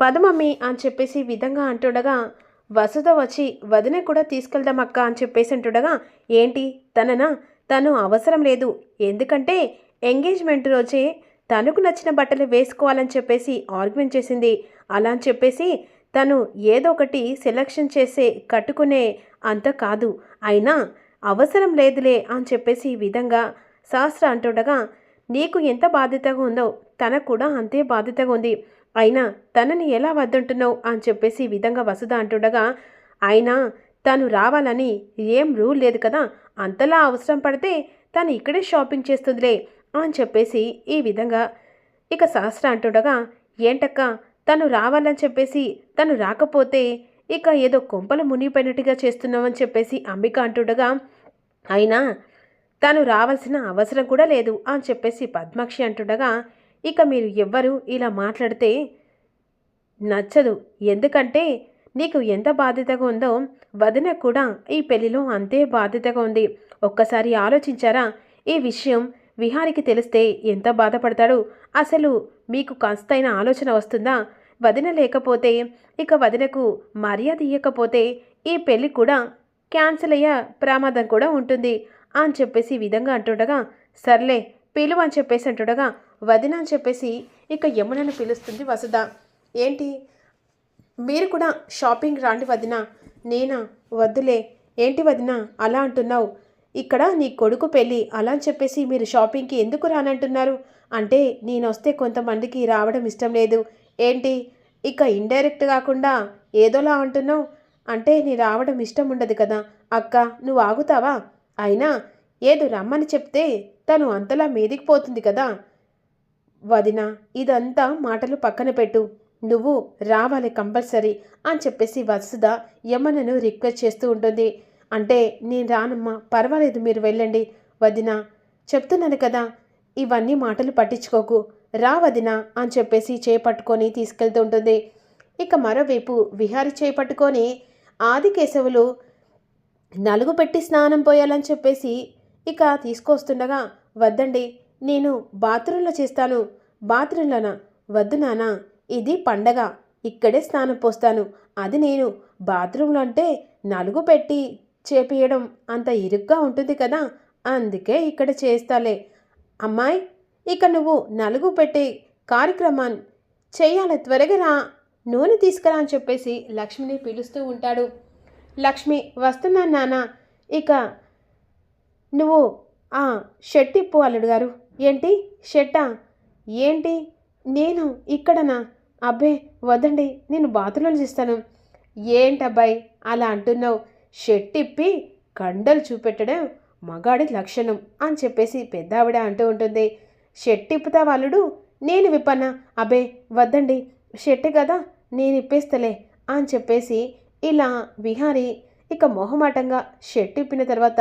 పదమమ్మీ అని చెప్పేసి విధంగా అంటుండగా వసుధ వచ్చి వదిన కూడా తీసుకెళ్దాం అక్క అని చెప్పేసి అంటుండగా ఏంటి? తననా? తను అవసరం లేదు. ఎందుకంటే ఎంగేజ్మెంట్ రోజే తనకు నచ్చిన బట్టలు వేసుకోవాలని చెప్పేసి ఆర్గ్యుమెంట్ చేసింది. అలా అని చెప్పేసి తను ఏదో ఒకటి సెలక్షన్ చేసే కట్టుకునే అంత కాదు. అయినా అవసరం లేదులే అని చెప్పేసి ఈ విధంగా శాస్త్ర అంటుండగా నీకు ఎంత బాధ్యతగా ఉందో తనకు కూడా అంతే బాధ్యతగా ఉంది. అయినా తనని ఎలా వద్దంటున్నావు అని చెప్పేసి ఈ విధంగా వసుధ అంటుండగా అయినా తను రావాలని ఏం రూల్ లేదు కదా అంతలా అవసరం పడితే తను ఇక్కడే షాపింగ్ చేస్తుందిలే అని చెప్పేసి ఈ విధంగా ఇక సహస్ర అంటుండగా ఏంటక్క తను రావాలని చెప్పేసి తను రాకపోతే ఇక ఏదో కొంపలు మునిగిపోయినట్టుగా చేస్తున్నామని చెప్పేసి అంబిక అంటుండగా అయినా తను రావాల్సిన అవసరం కూడా లేదు అని చెప్పేసి పద్మాక్షి అంటుండగా ఇక మీరు ఎవ్వరు ఇలా మాట్లాడితే నచ్చదు. ఎందుకంటే నీకు ఎంత బాధ్యతగా ఉందో వదిన కూడా ఈ పెళ్ళిలో అంతే బాధ్యతగా ఉంది. ఒక్కసారి ఆలోచించారా? ఈ విషయం విహారికి తెలిస్తే ఎంత బాధపడతాడు? అసలు మీకు కాస్తైన ఆలోచన వస్తుందా? వదిన లేకపోతే ఇక వదినకు మర్యాద ఇవ్వకపోతే ఈ పెళ్ళి కూడా క్యాన్సిల్ అయ్యే ప్రమాదం కూడా ఉంటుంది. అని చెప్పేసి ఈ విధంగా అంటుండగా సర్లే పిలువని చెప్పేసి అంటుండగా వదిన అని చెప్పేసి ఇక యమునను పిలుస్తుంది వసుధ. ఏంటి? మీరు కూడా షాపింగ్ రాండి వదిన. నేనా? వద్దులే. ఏంటి వదిన? అలా అంటున్నావు. ఇక్కడ నీ కొడుకు పెళ్ళి అలా అని చెప్పేసి మీరు షాపింగ్కి ఎందుకు రానంటున్నారు? అంటే నేను వస్తే కొంతమందికి రావడం ఇష్టం లేదు. ఏంటి? ఇక ఇండైరెక్ట్ కాకుండా ఏదోలా అంటున్నావు? అంటే నీ రావడం ఇష్టం ఉండదు కదా. అక్క నువ్వు ఆగుతావా? అయినా ఏదో రమ్మని చెప్తే తను అంతలా మీదికి పోతుంది కదా. వదిన ఇదంతా మాటలు పక్కన పెట్టు. నువ్వు రావాలి కంపల్సరీ అని చెప్పేసి వసుధ యమనను రిక్వెస్ట్ చేస్తూ ఉంటుంది. అంటే నేను రానమ్మా పర్వాలేదు మీరు వెళ్ళండి. వదిన చెప్తున్నాను కదా ఇవన్నీ మాటలు పట్టించుకోకు. రా వదిన అని చెప్పేసి చేపట్టుకొని తీసుకెళ్తూ ఉంటుంది. ఇక మరోవైపు విహారి చేపట్టుకొని ఆదికేశవులు నలుగు పెట్టి స్నానం పోయాలని చెప్పేసి ఇక తీసుకొస్తుండగా వద్దండి నేను బాత్రూంలో చేస్తాను. బాత్రూంలోనా? వద్దు నానా ఇది పండగ. ఇక్కడే స్నానం పోస్తాను. అది నేను. బాత్రూంలో అంటే నలుగు పెట్టి చేపియడం. అంత ఇరుగ్గా ఉంటుంది కదా. అందుకే ఇక్కడ చేస్తాలే. అమ్మాయి ఇక నువ్వు నలుగు పెట్టే కార్యక్రమాన్ని చేయాలి త్వరగా రా. నూనె తీసుకురా అని చెప్పేసి లక్ష్మిని పిలుస్తూ ఉంటాడు. లక్ష్మి వస్తున్నాను నాన్న. ఇక నువ్వు ఆ షెట్టిప్పు ఇప్పు అల్లుడు గారు. ఏంటి షెట్టా? ఏంటి? నేను ఇక్కడనా? అబ్బే వద్దండి నేను బాత్రూంలో చేస్తాను. ఏంటబ్బాయి అలా అంటున్నావు? షెట్టిప్పి ఇప్పి కండలు చూపెట్టడం మగాడి లక్షణం అని చెప్పేసి పెద్ద ఆవిడ అంటూ ఉంటుంది. షెట్టిప్పుతా వాళ్ళుడు నేను విప్పన్న అబ్బే వద్దండి షెట్టి కదా నేను ఇప్పేస్తలే అని చెప్పేసి ఇలా విహారి ఇక మొహమాటంగా షెట్టు ఇప్పిన తర్వాత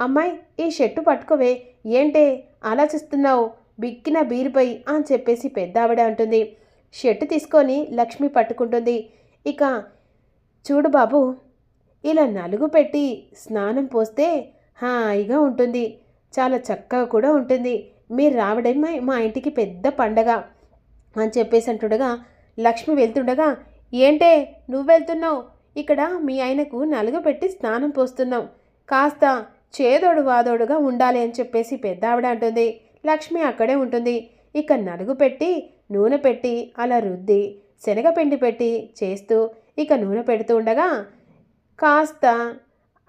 అమ్మాయి ఈ షర్టు పట్టుకోవే ఏంటే ఆలోచిస్తున్నావు? బిక్కిన బీరుపై అని చెప్పేసి పెద్ద ఆవిడ అంటుంది. షర్టు తీసుకొని లక్ష్మి పట్టుకుంటుంది. ఇక చూడు బాబు ఇలా నలుగు పెట్టి స్నానం పోస్తే హాయిగా ఉంటుంది. చాలా చక్కగా కూడా ఉంటుంది. మీరు రావడమే మా- ఇంటికి పెద్ద పండగ అని చెప్పేసి అంటుండగా లక్ష్మి వెళ్తుండగా ఏంటే నువ్వు వెళ్తున్నావు? ఇక్కడ మీ ఆయనకు నలుగు పెట్టి స్నానం పోస్తున్నాం కాస్త చేదోడు వాదోడుగా ఉండాలి అని చెప్పేసి పెద్ద ఆవిడ అంటుంది. లక్ష్మి అక్కడే ఉంటుంది. ఇక నలుగు పెట్టి నూనె పెట్టి అలా రుద్ది శనగపిండి పెట్టి చేస్తూ ఇక నూనె పెడుతూ ఉండగా కాస్త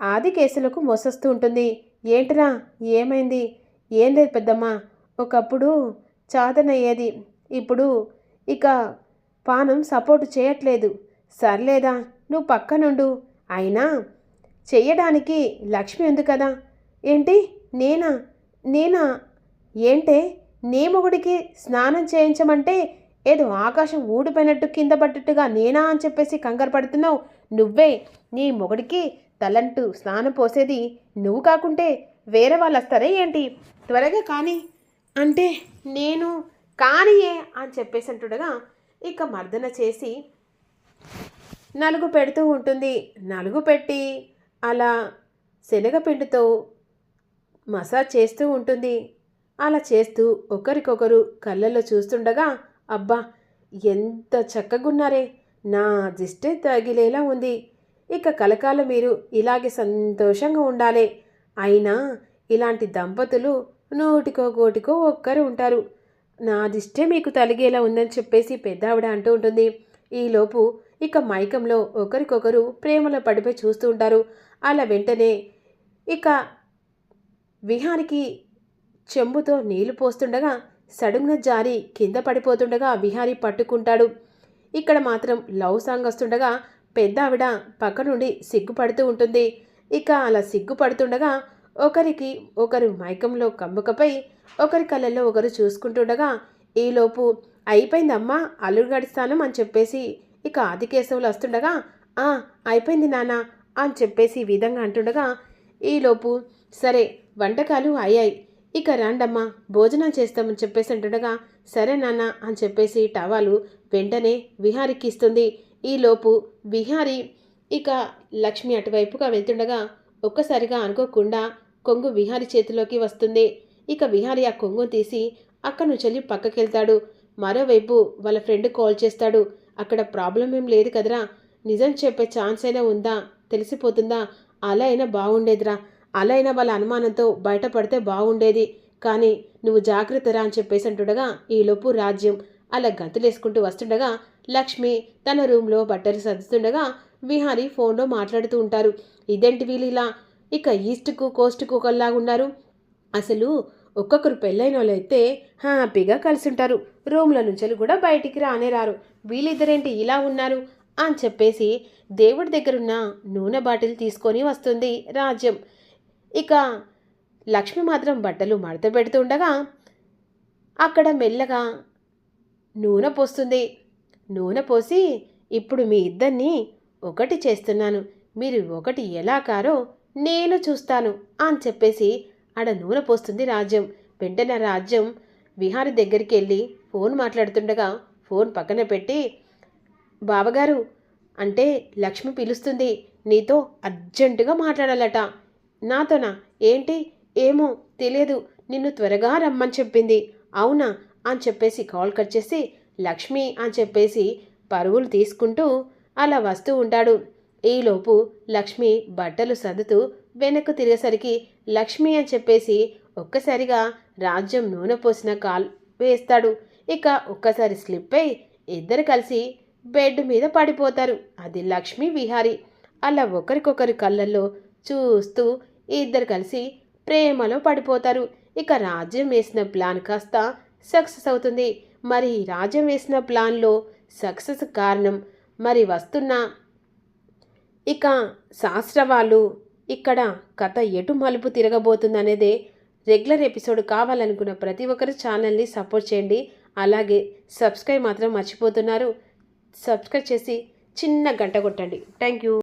ఆది కేసులకు మోసొస్తూ ఉంటుంది. ఏంటిరా? ఏమైంది? ఏం లేదు పెద్దమ్మ. ఒకప్పుడు చాతనయ్యేది ఇప్పుడు ఇక పానం సపోర్ట్ చేయట్లేదు. సర్లేదా? నువ్వు పక్కనుండు. అయినా చెయ్యడానికి లక్ష్మి ఉంది కదా. ఏంటి? నేనా? నేనా? ఏంటే? నీ మొగుడికి స్నానం చేయించమంటే ఏదో ఆకాశం ఊడిపోయినట్టు కింద పడ్డట్టుగా నేనా అని చెప్పేసి కంగారు పడుతున్నావు. నువ్వే నీ మొగుడికి తలంటూ స్నానం పోసేది నువ్వు కాకుంటే వేరే వాళ్ళు వస్తారే ఏంటి? త్వరగా కానీ. అంటే నేను కానియే అని చెప్పేసి అంటుండగా ఇక మర్దన చేసి నలుగు పెడుతూ ఉంటుంది. నలుగు పెట్టి అలా శనగపిండితో మసాజ్ చేస్తూ ఉంటుంది. అలా చేస్తూ ఒకరికొకరు కళ్ళల్లో చూస్తుండగా అబ్బా ఎంత చక్కగున్నారే! నా దిష్టే తగిలేలా ఉంది. ఇక కలకాలం మీరు ఇలాగే సంతోషంగా ఉండాలి. అయినా ఇలాంటి దంపతులు నూటికో కోటికో ఒక్కరు ఉంటారు. నా దిష్టే మీకు తలిగేలా ఉందని చెప్పేసి పెద్దావిడ అంటూ ఉంటుంది. ఈలోపు ఇక మైకంలో ఒకరికొకరు ప్రేమలో పడిపోయి చూస్తూ ఉంటారు. అలా వెంటనే ఇక విహారికి చెంబుతో నీళ్ళు పోస్తుండగా సడుగున జారి కింద పడిపోతుండగా విహారి పట్టుకుంటాడు. ఇక్కడ మాత్రం లవ్ సాంగ్ వస్తుండగా పెద్ద ఆవిడ పక్క నుండి సిగ్గుపడుతూ ఉంటుంది. ఇక అలా సిగ్గుపడుతుండగా ఒకరికి ఒకరు మైకంలో కమ్ముకపై ఒకరి కళ్ళల్లో ఒకరు చూసుకుంటుండగా ఈలోపు అయిపోయిందమ్మా అల్లుడు గడిస్తాను అని చెప్పేసి ఇక ఆదికేశవులు వస్తుండగా ఆ అయిపోయింది నాన్న అని చెప్పేసి ఈ విధంగా అంటుండగా ఈలోపు సరే వంటకాలు అయ్యాయి. ఇక రాండమ్మా భోజనం చేస్తామని చెప్పేసి అంటుండగా సరే నాన్న అని చెప్పేసి టవాలు వెంటనే విహారికి ఇస్తుంది. ఈలోపు విహారి ఇక లక్ష్మి అటువైపుగా వెళ్తుండగా ఒక్కసారిగా అనుకోకుండా కొంగు విహారి చేతిలోకి వస్తుంది. ఇక విహారి ఆ కొంగును తీసి అక్కడి నుంచి వెళ్ళి పక్కకెళ్తాడు. మరోవైపు వాళ్ళ ఫ్రెండ్ కాల్ చేస్తాడు. అక్కడ ప్రాబ్లం ఏం లేదు కదరా? నిజం చెప్పే ఛాన్స్ అయినా ఉందా? తెలిసిపోతుందా? అలా అయినా బాగుండేదిరా. అలా అయినా వాళ్ళ అనుమానంతో బయటపడితే బాగుండేది. కానీ నువ్వు జాగ్రత్తరా అని చెప్పేసి అంటుండగా ఈలోపు రాజ్యం అలా గంతులేసుకుంటూ వస్తుండగా లక్ష్మి తన రూమ్లో బట్టలు సర్దుతుండగా విహారి ఫోన్లో మాట్లాడుతూ ఉంటారు. ఇదేంటి వీళ్ళు ఇలా? ఇక ఈస్ట్కు కోస్ట్కు ఒకలాగా ఉన్నారు. అసలు ఒక్కొక్కరు పెళ్ళైన వాళ్ళు అయితే హ్యాపీగా కలిసి ఉంటారు. రూమ్ల నుంచి కూడా బయటికి రానే రారు. వీళ్ళిద్దరేంటి ఇలా ఉన్నారు? అని చెప్పేసి దేవుడి దగ్గరున్న నూనె బాటిల్ తీసుకొని వస్తుంది రాజ్యం. ఇక లక్ష్మి మాత్రం బట్టలు మడత పెడుతుండగా అక్కడ మెల్లగా నూనె పోస్తుంది. నూనె పోసి ఇప్పుడు మీ ఇద్దరిని ఒకటి చేస్తున్నాను. మీరు ఒకటి ఎలా కారో నేను చూస్తాను అని చెప్పేసి ఆడ నూనె పోస్తుంది రాజ్యం. వెంటనే రాజ్యం విహారి దగ్గరికి వెళ్ళి ఫోన్ మాట్లాడుతుండగా ఫోన్ పక్కన పెట్టి బావగారు అంటే లక్ష్మి పిలుస్తుంది నీతో అర్జెంటుగా మాట్లాడాలట. నాతోనా ఏంటి? ఏమో తెలియదు నిన్ను త్వరగా రమ్మని చెప్పింది. అవునా? అని చెప్పేసి కాల్ కట్ చేసి లక్ష్మి అని చెప్పేసి పరుగులు తీసుకుంటూ అలా వస్తూ ఉంటాడు. ఈలోపు లక్ష్మి బట్టలు సర్దుతూ వెనక్కు తిరిగేసరికి లక్ష్మి అని చెప్పేసి ఒక్కసారిగా రాజ్యం నూనె పోసిన కాల్ వేస్తాడు. ఇక ఒక్కసారి స్లిప్ అయి ఇద్దరు కలిసి బెడ్ మీద పడిపోతారు. అది లక్ష్మి విహారి. అలా ఒకరికొకరి కళ్ళల్లో చూస్తూ ఇద్దరు కలిసి ప్రేమలో పడిపోతారు. ఇక రాజ్యం వేసిన ప్లాన్ కాస్త సక్సెస్ అవుతుంది. మరి రాజ్యం వేసిన ప్లాన్లో సక్సెస్ కారణం మరి వస్తున్న ఇక శాస్త్ర వాళ్ళు ఇక్కడ కథ ఎటు మలుపు తిరగబోతుందనేదే రెగ్యులర్ ఎపిసోడ్ కావాలనుకున్న ప్రతి ఒక్కరు ఛానల్ని సపోర్ట్ చేయండి. అలాగే సబ్స్క్రైబ్ మాత్రం మర్చిపోతున్నారు. సబ్స్క్రైబ్ చేసి చిన్న గంట కొట్టండి. Thank you